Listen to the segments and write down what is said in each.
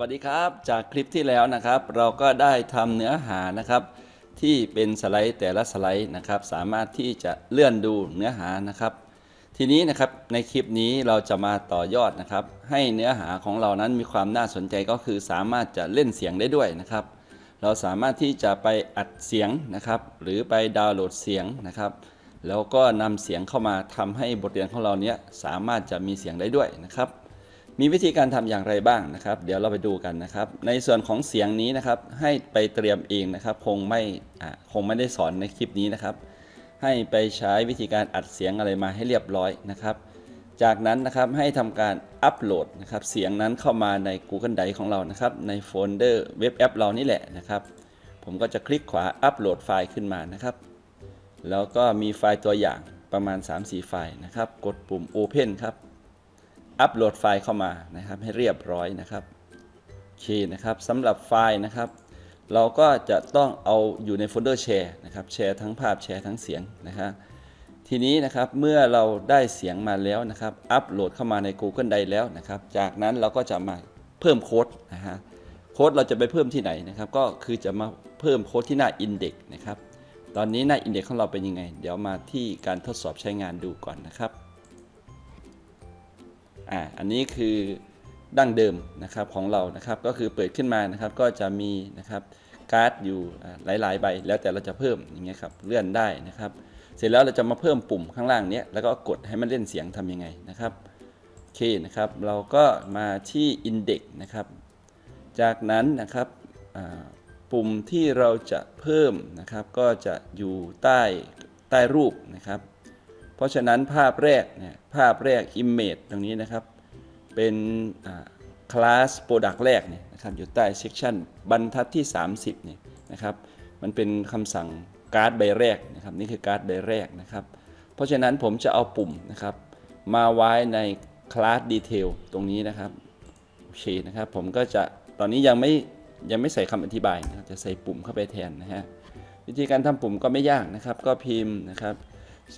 วัสดีครับจากคลิปที่แล้วนะครับ เราก็ได้ทำเนื้อหานะครับ ที่เป็นสไลด์แต่ละสไลด์นะครับ สามารถที่จะเลื่อนดูเนื้อหานะครับ ทีนี้นะครับในคลิปนี้เราจะมาต่อยอดนะครับ ให้เนื้อหาของเรานั้นมีความน่าสนใจก็คือสามารถจะเล่นเสียงได้ด้วยนะครับ เราสามารถที่จะไปอัดเสียงนะครับ หรือไปดาวน์โหลดเสียงนะครับ แล้วก็นำเสียงเข้ามาทำให้บทเรียนของเราเนี้ยสามารถจะมีเสียงได้ด้วยนะครับ มีวิธีการทำอย่างไรบ้างนะครับ เดี๋ยวเราไปดูกันนะครับ ในส่วนของเสียงนี้นะครับ ให้ไปเตรียมเองนะครับ คงไม่คงไม่ได้สอนในคลิปนี้นะครับ ให้ไปใช้วิธีการอัดเสียงอะไรมาให้เรียบร้อยนะครับ จากนั้นนะครับให้ทำการอัปโหลดนะครับ เสียงนั้นเข้ามาใน Google Drive ของเรานะครับ ในโฟลเดอร์เว็บแอปเรานี่แหละนะครับ ผมก็จะคลิกขวาอัปโหลดไฟล์ขึ้นมานะครับ แล้วก็มีไฟล์ตัวอย่างประมาณ 3-4 ไฟล์นะครับ กดปุ่ม Open ครับ อัปโหลดไฟล์เข้ามานะครับ ให้เรียบร้อยนะครับโอเคนะครับสำหรับไฟล์นะครับ เราก็จะต้องเอาอยู่ในโฟลเดอร์แชร์นะครับแชร์ทั้งภาพแชร์ทั้งเสียงนะครับทีนี้นะครับเมื่อเราได้เสียงมาแล้วนะครับ อัปโหลดเข้ามาใน Google Drive แล้วนะครับ จากนั้นเราก็จะมาเพิ่มโค้ดนะฮะโค้ดเราจะไปเพิ่มที่ไหนนะครับ ก็คือจะมาเพิ่มโค้ดที่หน้า Index นะครับ ตอนนี้หน้า Index ของเราเป็นยังไง เดี๋ยวมาที่การทดสอบใช้งานดูก่อนนะครับ อ่าอันนี้คือดั้งเดิมนะครับของเรานะครับก็คือเปิดขึ้นมานะครับก็จะมีนะครับการ์ดอยู่หลายๆใบแล้วแต่เราจะเพิ่มอย่างเงี้ยครับเลื่อนได้นะครับ เสร็จแล้วเราจะมาเพิ่มปุ่มข้างล่างเนี้ยแล้วก็กดให้มันเล่นเสียงทำยังไงนะครับโอเคนะครับเราก็มาที่ Index นะครับจากนั้นนะครับปุ่มที่เราจะเพิ่มนะครับก็จะอยู่ใต้ใต้รูปนะครับ เพราะฉะนั้นภาพแรกเนี่ยภาพแรก Image ตรงนี้นะครับ เป็นคลาส Product แรกเนี่ยนะครับอยู่ใต้ Section บรรทัดที่ 30เนี่ยนะครับมันเป็นคำสั่งการ์ดใบแรกนะครับนี่คือการ์ดใบแรกนะครับ เพราะฉะนั้นผมจะเอาปุ่มนะครับมาไว้ในคลาส Detail ตรงนี้นะครับโอเคนะครับผมก็จะตอนนี้ยังไม่ยังไม่ใส่คำอธิบายนะครับจะใส่ปุ่มเข้าไปแทนนะฮะวิธีการทำปุ่มก็ไม่ยากนะครับ ก็พิมพ์นะครับ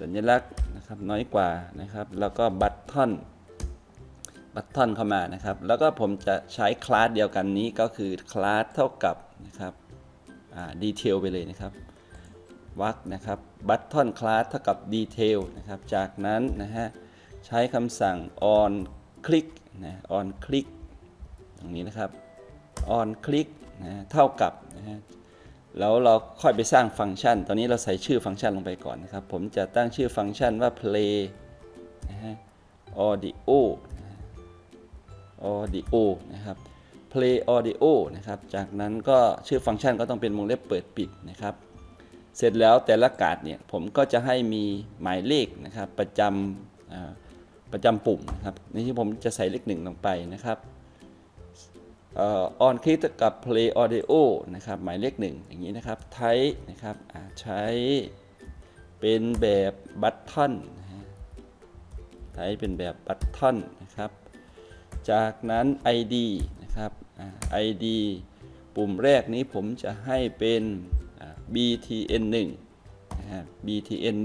สัญลักษณ์นะครับน้อยกว่านะครับ แล้วก็บัตทอนบัตทอนเข้ามานะครับ แล้วก็ผมจะใช้คลาสเดียวกันนี้ก็คือคลาสเท่ากับนะครับดีเทลไปเลยนะครับวักนะครับบัตทอนคลาสเท่ากับดีเทลนะครับ จากนั้นนะฮะใช้คำสั่ง on click นะ on click ตรงนี้นะครับ on click นะเท่ากับนะฮะ แล้วเราค่อยไปสร้างฟังก์ชัน ตอนนี้เราใส่ชื่อฟังก์ชันลงไปก่อนนะครับ ผมจะตั้งชื่อฟังก์ชันว่า play นะฮะ audio audio นะครับ play audio นะครับ จากนั้นก็ชื่อฟังก์ชันก็ต้องเป็นวงเล็บเปิดปิดนะครับ เสร็จแล้วแต่ละการ์ดเนี่ยผมก็จะให้มีหมายเลขนะครับประจำประจำปุ่มนะครับในที่ผมจะใส่เลขหนึ่งลงไปนะครับ ออนคลิกกับ play audio นะครับหมายเลขหนึ่งอย่างนี้นะครับไทนะครับใช้เป็นแบบบัตทอนนะฮะไทเป็นแบบบัตทอนนะครับ จากนั้น ID นะครับอ่า ID ปุ่มแรกนี้ผมจะให้เป็นอ่า BTN 1นะฮะ BTN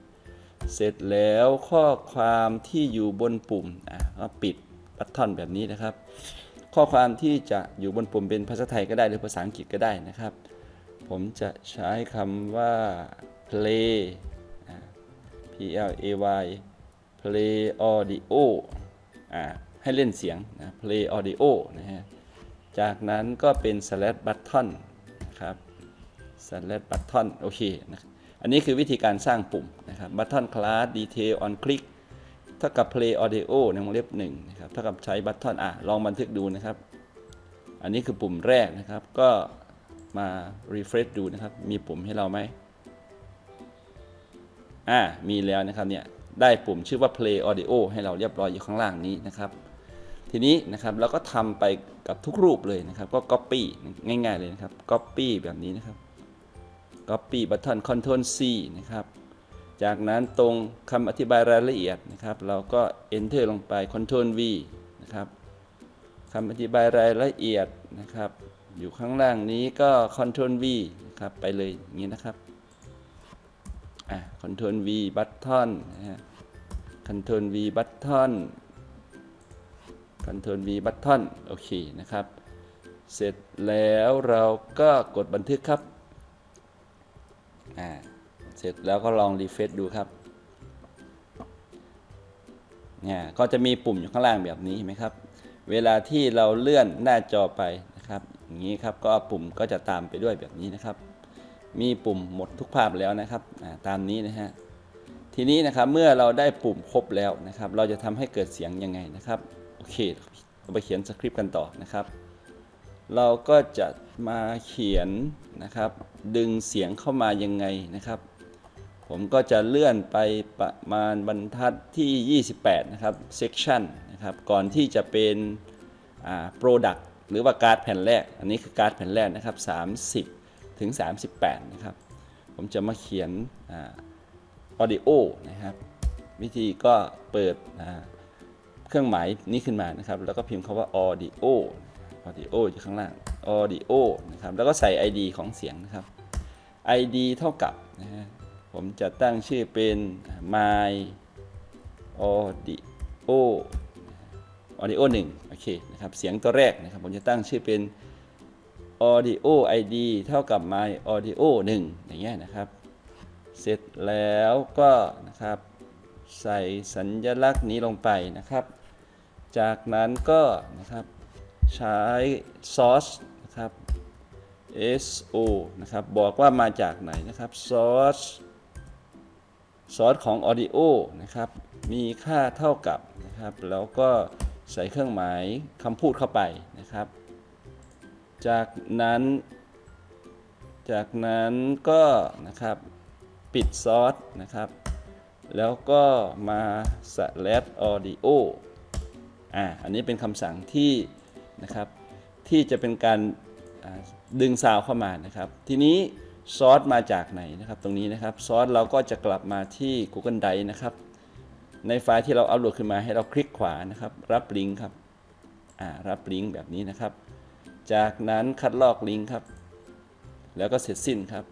1เสร็จแล้วข้อความที่อยู่บนปุ่มอะก็ปิดบัตทอนแบบนี้นะครับ ข้อความที่จะอยู่บนปุ่มเป็นภาษาไทยก็ได้หรือภาษาอังกฤษก็ได้นะครับ ผมจะใช้คำว่า play P L A Y play audio ให้เล่นเสียงนะ play audio นะฮะ จากนั้นก็เป็น slash button นะครับ slash button โอเคนะอันนี้คือวิธีการสร้างปุ่มนะครับ button class detail on click ท่ากับ play audio ในวงเล็บหนึ่งนะครับเท่ากับใช้บัตทอนอะลองบันทึกดูนะครับ อันนี้คือปุ่มแรกนะครับ ก็มา refresh ดูนะครับ มีปุ่มให้เราไหมอ่ามีแล้วนะครับเนี่ยได้ปุ่มชื่อว่า play audio ให้เราเรียบร้อยอยู่ข้างล่างนี้นะครับ ทีนี้นะครับเราก็ทำไปกับทุกรูปเลยนะครับ ก็ copy ง่าย ๆเลยนะครับ copy แบบนี้นะครับ copy button control C นะครับ จากนั้นตรงคำอธิบายรายละเอียดนะครับ เราก็ enter ลงไป Ctrl V นะครับคำอธิบายรายละเอียดนะครับ อยู่ข้างล่างนี้ก็ Ctrl V นะครับไปเลยอย่างนี้นะครับอะ Ctrl V button นะฮะ Ctrl V button Ctrl V button โอเคนะครับ เสร็จแล้วเราก็กดบันทึกครับอ่า เสร็จแล้วก็ลองรีเฟซดูครับเนี่ยก็จะมีปุ่มอยู่ข้างล่างแบบนี้เห็นไหมครับ เวลาที่เราเลื่อนหน้าจอไปนะครับ อย่างนี้ครับก็ปุ่มก็จะตามไปด้วยแบบนี้นะครับ มีปุ่มหมดทุกภาพแล้วนะครับตามนี้นะฮะทีนี้นะครับเมื่อเราได้ปุ่มครบแล้วนะครับ เราจะทำให้เกิดเสียงยังไงนะครับโอเคเราไปเขียนสคริปต์กันต่อนะครับ เราก็จะมาเขียนนะครับ ดึงเสียงเข้ามายังไงนะครับ ผมก็จะเลื่อนไปประมาณบรรทัดที่ 28 นะครับ section นะครับ ก่อนที่จะเป็นอ่า product หรือว่าการ์ดแผ่นแรก อันนี้คือการ์ดแผ่นแรกนะครับ 30 ถึง 38 นะครับ ผมจะมาเขียนอ่า audio นะครับ วิธีก็เปิดอ่าเครื่องหมายนี้ขึ้นมานะครับ แล้วก็พิมพ์คาว่า audio audio อยู่ข้างล่าง audio นะครับ แล้วก็ใส่ ID ของเสียงนะครับ ID เท่ากับนะฮะ ผมจะตั้งชื่อเป็น my audio audio 1 โอเคนะครับ เสียงตัวแรกนะครับ ผมจะตั้งชื่อเป็น audio ID เท่ากับ my audio 1 อย่างเงี้ยนะครับ เสร็จแล้วก็นะครับ ใส่สัญลักษณ์นี้ลงไปนะครับ จากนั้นก็นะครับใช้ source นะครับ so นะครับ บอกว่ามาจากไหนนะครับ source source ของ audio นะครับ มีค่าเท่ากับนะครับ แล้วก็ใส่เครื่องหมายคำพูดเข้าไปนะครับ จากนั้น จากนั้นก็นะครับปิดซอสนะครับ แล้วก็มา select audio อ่า อันนี้เป็นคำสั่งที่นะครับ ที่จะเป็นการดึงซาวเข้ามานะครับ ทีนี้ ซอสมาจากไหนนะครับ ตรงนี้นะครับซอสเราก็จะกลับมาที่ Google Drive นะครับ ในไฟล์ที่เราอัปโหลดขึ้นมาให้เราคลิกขวานะครับ รับลิงก์ครับอ่ารับลิงก์แบบนี้นะครับ จากนั้นคัดลอกลิงก์ครับ แล้วก็เสร็จสิ้นครับ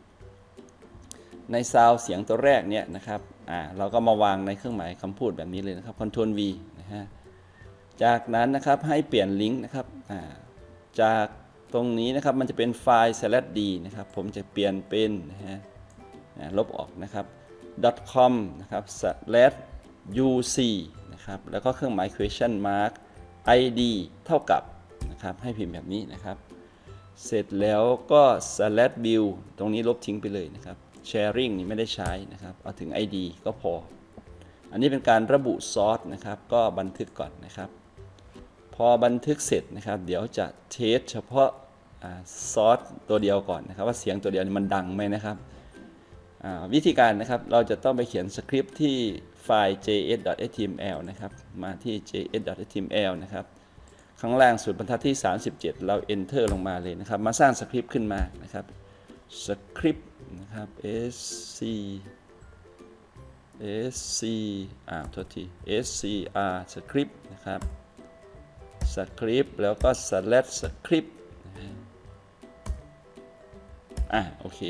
ในซาวเสียงตัวแรกเนี่ยนะครับอ่าเราก็มาวางในเครื่องหมายคำพูดแบบนี้เลยนะครับ Ctrl V นะฮะจากนั้นนะครับให้เปลี่ยนลิงก์นะครับอ่าจาก ตรงนี้นะครับมันจะเป็นไฟล์ slash d นะครับ ผมจะเปลี่ยนเป็นนะฮะลบออกนะครับ .com นะครับ slash uc นะครับ แล้วก็เครื่องหมาย question mark id เท่ากับนะครับ ให้พิมพ์แบบนี้นะครับ เสร็จแล้วก็ slash view ตรงนี้ลบทิ้งไปเลยนะครับ sharing นี่ไม่ได้ใช้นะครับ เอาถึง id ก็พอ อันนี้เป็นการระบุซอสนะครับ ก็บันทึกก่อนนะครับ พอบันทึกเสร็จนะครับ เดี๋ยวจะเทสเฉพาะซอสตัวเดียวก่อนนะครับ ว่าเสียงตัวเดียวมันดังไหมนะครับวิธีการนะครับเราจะต้องไปเขียนสคริปต์ที่ไฟล์ js.html นะครับ มาที่ js.html นะครับ ข้างล่างสุดบรรทัดที่ 37 เรา enter ลงมาเลยนะครับ มาสร้างสคริปต์ขึ้นมานะครับสคริปต์นะครับ sc sc อ่าโทษที scr สคริปต์นะครับ สคริปต์แล้วก็ select สคริปต์อะโอเค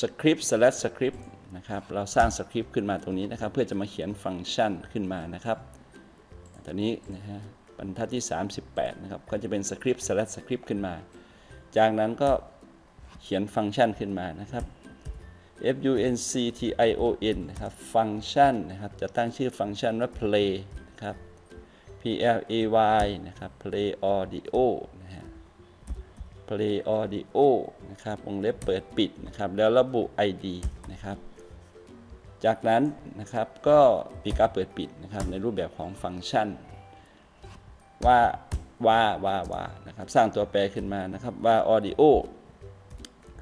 สคริปต์ select สคริปต์นะครับเราสร้างสคริปต์ขึ้นมาตรงนี้นะครับ เพื่อจะมาเขียนฟังก์ชันขึ้นมานะครับตอนนี้นะฮะบรรทัดที่ 38 นะครับ ก็จะเป็นสคริปต์ select สคริปต์ขึ้นมา จากนั้นก็เขียนฟังก์ชันขึ้นมานะครับ function นะครับ ฟังก์ชันนะครับ จะตั้งชื่อฟังก์ชันว่า play นะครับ play นะครับ play audio นะฮะ play audio นะครับวงเล็บเปิดปิดนะครับ แล้วระบุ id นะครับ จากนั้นนะครับก็ปีกาเปิดปิดนะครับ ในรูปแบบของฟังก์ชัน ว่าว่าว่าว่านะครับ สร้างตัวแปรขึ้นมานะครับว่า audio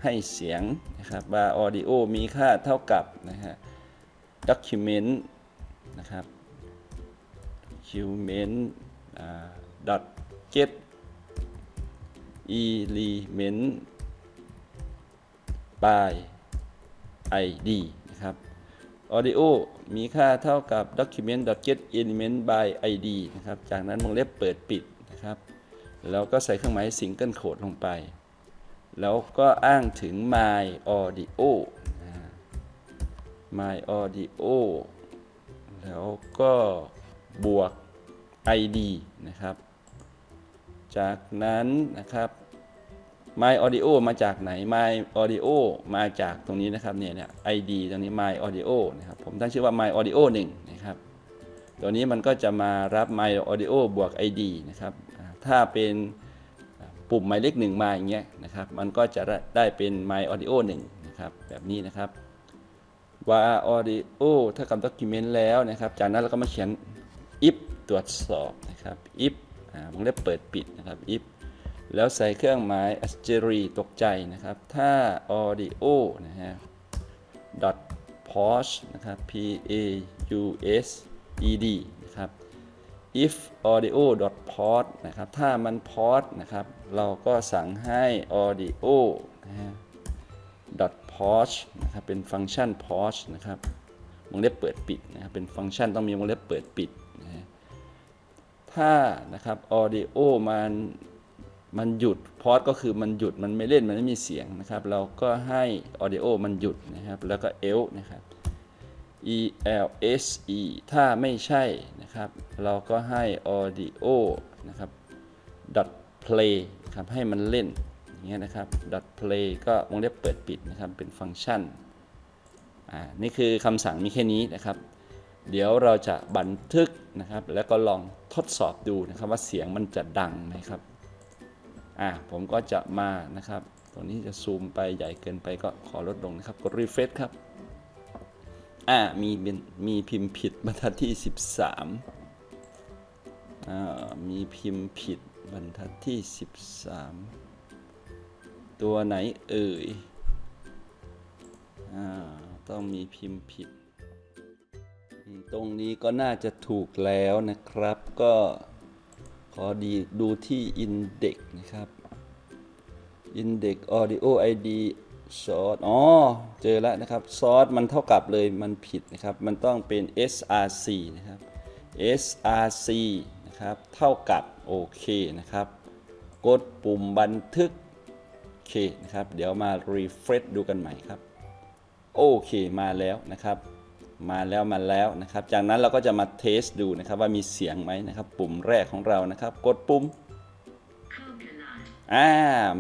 ให้เสียงนะครับว่า audio มีค่าเท่ากับนะฮะ document นะครับ document อ่า dot get element by id นะครับ audio มีค่าเท่ากับ document dot get element by id นะครับ จากนั้นวงเล็บเปิดปิดนะครับ แล้วก็ใส่เครื่องหมาย single quote ลงไป แล้วก็อ้างถึง my audio my audio แล้วก็ บวก id นะครับ จากนั้นนะครับ My Audio มาจากไหน My Audio มาจากตรงนี้นะครับเนี่ยเนี่ย ID ตรงนี้ My Audio นะครับผมตั้งชื่อว่า My Audio 1นะครับตัวนี้มันก็จะมารับ My Audio บวก ID นะครับถ้าเป็นปุ่มหมายเลขหนึ่งมาอย่างเงี้ยนะครับ มันก็จะได้เป็น My Audio 1นะครับ แบบนี้นะครับว่า audio ถ้ากับ document แล้วนะครับ จากนั้นเราก็มาเขียน if ตรวจสอบนะครับ if วงเล็บเปิดปิดนะครับ if แล้วใส่เครื่องหมาย asteri ตกใจนะครับ ถ้า audio นะฮะ dot pause นะครับ p a u s e d นะครับ if audio dot pause นะครับ ถ้ามัน pause นะครับ เราก็สั่งให้ audio นะฮะ dot pause นะครับ เป็นฟังก์ชัน pause นะครับ วงเล็บเปิดปิดนะครับ เป็นฟังก์ชันต้องมีวงเล็บเปิดปิด ถ้านะครับ audio มันมันหยุด pause ก็คือมันหยุดมันไม่เล่นมันไม่มีเสียงนะครับ เราก็ให้ audio มันหยุดนะครับ แล้วก็ l นะครับ e l s e ถ้าไม่ใช่นะครับ เราก็ให้ audio นะครับ dot play ครับให้มันเล่นอย่างเงี้ยนะครับ dot play ก็วงเล็บเปิดปิดนะครับเป็นฟังก์ชันอ่านี่คือคำสั่งมีแค่นี้นะครับ เดี๋ยวเราจะบันทึกนะครับ แล้วก็ลองทดสอบดูนะครับว่าเสียงมันจะดังไหมครับอ่าผมก็จะมานะครับตรงนี้จะซูมไปใหญ่เกินไปก็ขอลดลงนะครับกด refresh ครับอ่ามีเป็นมีพิมพ์ผิดบรรทัดที่ 13อ่ามีพิมพ์ผิดบรรทัดที่ 13 ตัวไหนเอ่ยอ่าต้องมีพิมพ์ผิด ตรงนี้ก็น่าจะถูกแล้วนะครับ ก็ขอดีดูที่ index นะครับ index audio id source อ๋อ เจอแล้วนะครับ source มันเท่ากับเลย มันผิดนะครับ มันต้องเป็น src นะครับ src นะครับ เท่ากับโอเคนะครับ กดปุ่มบันทึกโอเคนะครับ เดี๋ยวมา refresh ดูกันใหม่ครับ โอเค มาแล้วนะครับ มาแล้วมาแล้วนะครับ จากนั้นเราก็จะมาเทสดูนะครับว่ามีเสียงไหมนะครับ ปุ่มแรกของเรานะครับ กดปุ่ม coconut, อ่า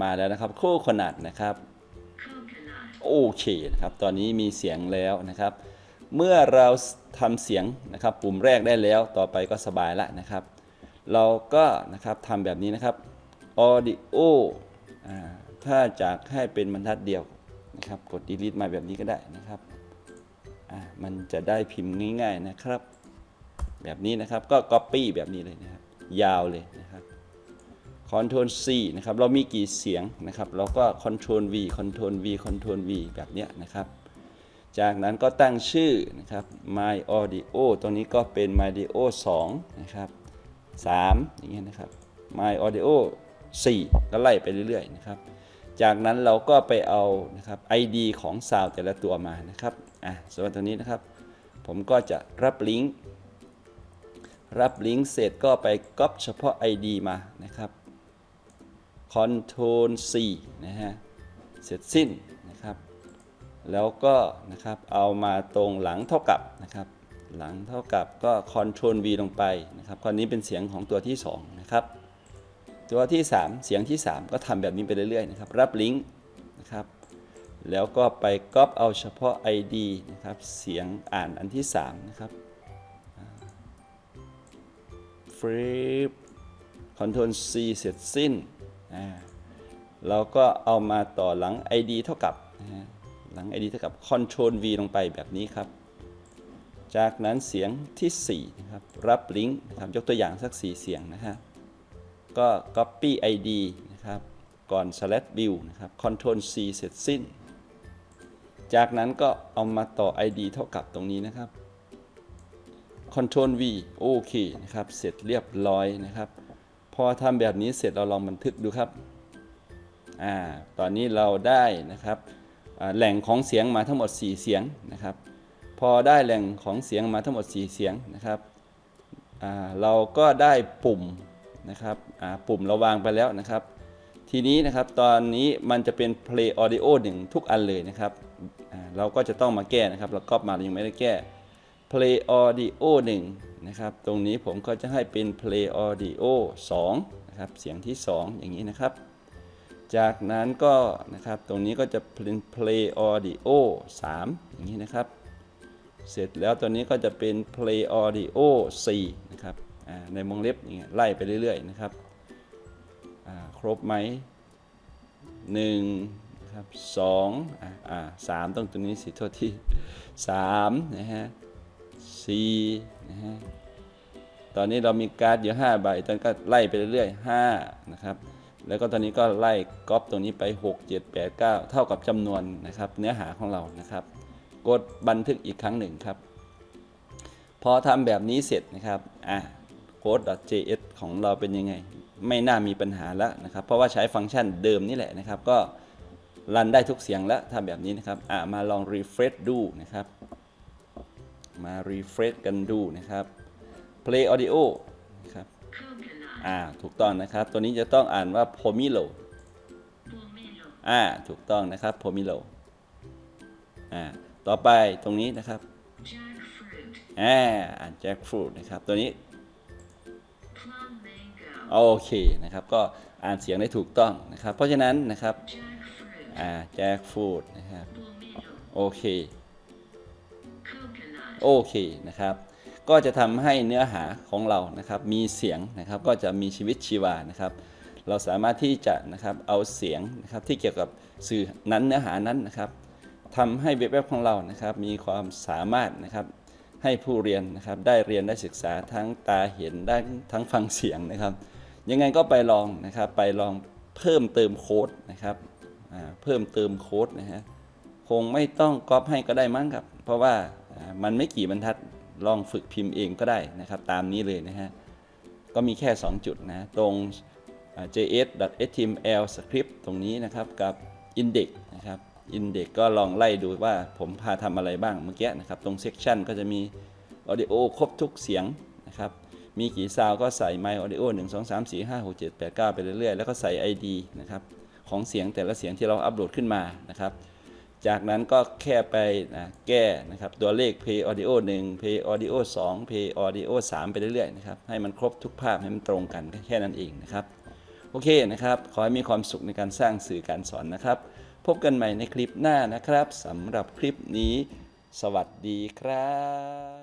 มาแล้วนะครับโคขนาดนะครับ coconut, โอเคนะครับ ตอนนี้มีเสียงแล้วนะครับ เมื่อเราทำเสียงนะครับ ปุ่มแรกได้แล้วต่อไปก็สบายละนะครับ เราก็นะครับทำแบบนี้นะครับ audio อ่าถ้าจากให้เป็นบรรทัดเดียวนะครับ กด delete มาแบบนี้ก็ได้นะครับอ่า มันจะได้พิมพ์ง่ายๆนะครับ แบบนี้นะครับก็ copy แบบนี้เลยนะครับ ยาวเลยนะครับ Ctrl C นะครับ เรามีกี่เสียงนะครับ เราก็ Ctrl V Ctrl V Ctrl V แบบเนี้ยนะครับ จากนั้นก็ตั้งชื่อนะครับ My Audio ตรงนี้ก็เป็น My Audio 2 นะครับ 3 อย่างเงี้ยนะครับ My Audio 4 ก็ไล่ไปเรื่อยๆนะครับ จากนั้นเราก็ไปเอานะครับ ID ของซาวแต่ละตัวมานะครับอะส่วนตัวนี้นะครับ ผมก็จะรับลิงก์รับลิงก์เสร็จก็ไปก๊อปเฉพาะ ID มานะครับ Ctrl C นะฮะเสร็จสิ้นนะครับ แล้วก็นะครับเอามาตรงหลังเท่ากับนะครับ หลังเท่ากับก็ Ctrl V ลงไปนะครับคราวนี้เป็นเสียงของตัวที่ 2 นะครับ ตัวที่ 3 เสียงที่ 3 ก็ทำแบบนี้ไปเรื่อยๆนะครับ รับลิงก์นะครับแล้วก็ไปก๊อปเอาเฉพาะ ID นะครับเสียงอ่านอันที่3นะครับฟลิป Ctrl C เสร็จสิ้นอ่าเราก็เอามาต่อหลัง ID เท่ากับหลัง ID เท่ากับ Ctrl V ลงไปแบบนี้ครับ จากนั้นเสียงที่4นะครับรับลิงก์นะครับยกตัวอย่างสัก 4 เสียงนะฮะ ก็ Copy ID นะครับ ก่อน slash view นะครับ control C เสร็จสิ้น จากนั้นก็เอามาต่อ ID เท่ากับตรงนี้นะครับ control V โอเคนะครับ เสร็จเรียบร้อยนะครับ พอทำแบบนี้เสร็จเราลองบันทึกดูครับ อ่า ตอนนี้เราได้นะครับ แหล่งของเสียงมาทั้งหมด 4 เสียงนะครับ พอได้แหล่งของเสียงมาทั้งหมด 4 เสียงนะครับ เราก็ได้ปุ่ม นะครับปุ่มเราวางไปแล้วนะครับ ทีนี้นะครับตอนนี้มันจะเป็น play audio หนึ่งทุกอันเลยนะครับเราก็จะต้องมาแก้นะครับ เราก๊อปมายังไม่ได้แก้ play audio 1นะครับตรงนี้ผมก็จะให้เป็น play audio 2นะครับเสียงที่ 2 อย่างนี้นะครับ จากนั้นก็นะครับตรงนี้ก็จะเป็น play audio 3 อย่างนี้นะครับ เสร็จแล้วตัวนี้ก็จะเป็น play audio 4นะครับ ในวงเล็บอย่างเงี้ยไล่ไปเรื่อยๆนะครับครบไหมหนึ่งนะครับสองอ่าสามต้องตรงนี้สิโทษที่สามนะฮะสี่นะฮะตอนนี้เรามีการ์ดอยู่5ใบตอนนก็ไล่ไปเรื่อยๆ5นะครับแล้วก็ตอนนี้ก็ไล่ก๊อปตรงนี้ไป 6 7 8 9 เท่ากับจำนวนนะครับเนื้อหาของเรานะครับ กดบันทึกอีกครั้งหนึ่งครับ พอทำแบบนี้เสร็จนะครับอะ code.js ของเราเป็นยังไง ไม่น่ามีปัญหาแล้วนะครับ เพราะว่าใช้ฟังก์ชันเดิมนี่แหละนะครับ ก็รันได้ทุกเสียงแล้วทำแบบนี้นะครับอะมาลอง refresh ดูนะครับ มา refresh กันดูนะครับ play audio นะครับ coconut, อ่าถูกต้องนะครับ ตัวนี้จะต้องอ่านว่า pomelo pomelo, อ่าถูกต้องนะครับ pomelo อ่าต่อไปตรงนี้นะครับ jackfruit, อ่าอ่าน jackfruit นะครับ ตัวนี้ plum mango, โอเคนะครับ ก็อ่านเสียงได้ถูกต้องนะครับ เพราะฉะนั้นนะครับอ่า jackfruit นะครับโอเคโอเคนะครับ ก็จะทำให้เนื้อหาของเรานะครับ มีเสียงนะครับก็จะมีชีวิตชีวานะครับ เราสามารถที่จะนะครับเอาเสียงนะครับที่เกี่ยวกับสื่อนั้นเนื้อหานั้นนะครับทำให้เว็บของเรานะครับ มีความสามารถนะครับให้ผู้เรียนนะครับได้เรียนได้ศึกษาทั้งตาเห็นได้ทั้งฟังเสียงนะครับ ยังไงก็ไปลองนะครับ ไปลองเพิ่มเติมโค้ดนะครับเพิ่มเติมโค้ดนะฮะคงไม่ต้องก๊อปให้ก็ได้มั้งครับ เพราะว่ามันไม่กี่บรรทัดลองฝึกพิมพ์เองก็ได้นะครับ ตามนี้เลยนะฮะก็มีแค่ 2 จุดนะตรง js.html script ตรงนี้นะครับกับ index นะครับ index ก็ลองไล่ดูว่าผมพาทำอะไรบ้างเมื่อกี้นะครับ ตรง section ก็จะมี audio ครบทุกเสียงนะครับ มีกี่ซาวก็ใส่ my audio 1 2 3 4 5 6 7 8 9ไปเรื่อยๆ แล้วก็ใส่ ID นะครับของเสียงแต่ละเสียงที่เราอัปโหลดขึ้นมานะครับ จากนั้นก็แค่ไปนะแก้นะครับตัวเลข Play Audio 1 Play Audio 2 Play Audio 3 ไปเรื่อยๆนะครับให้มันครบทุกภาพให้มันตรงกันแค่นั้นเองนะครับโอเคนะครับ ขอให้มีความสุขในการสร้างสื่อการสอนนะครับ พบกันใหม่ในคลิปหน้านะครับสำหรับคลิปนี้ สวัสดีครับ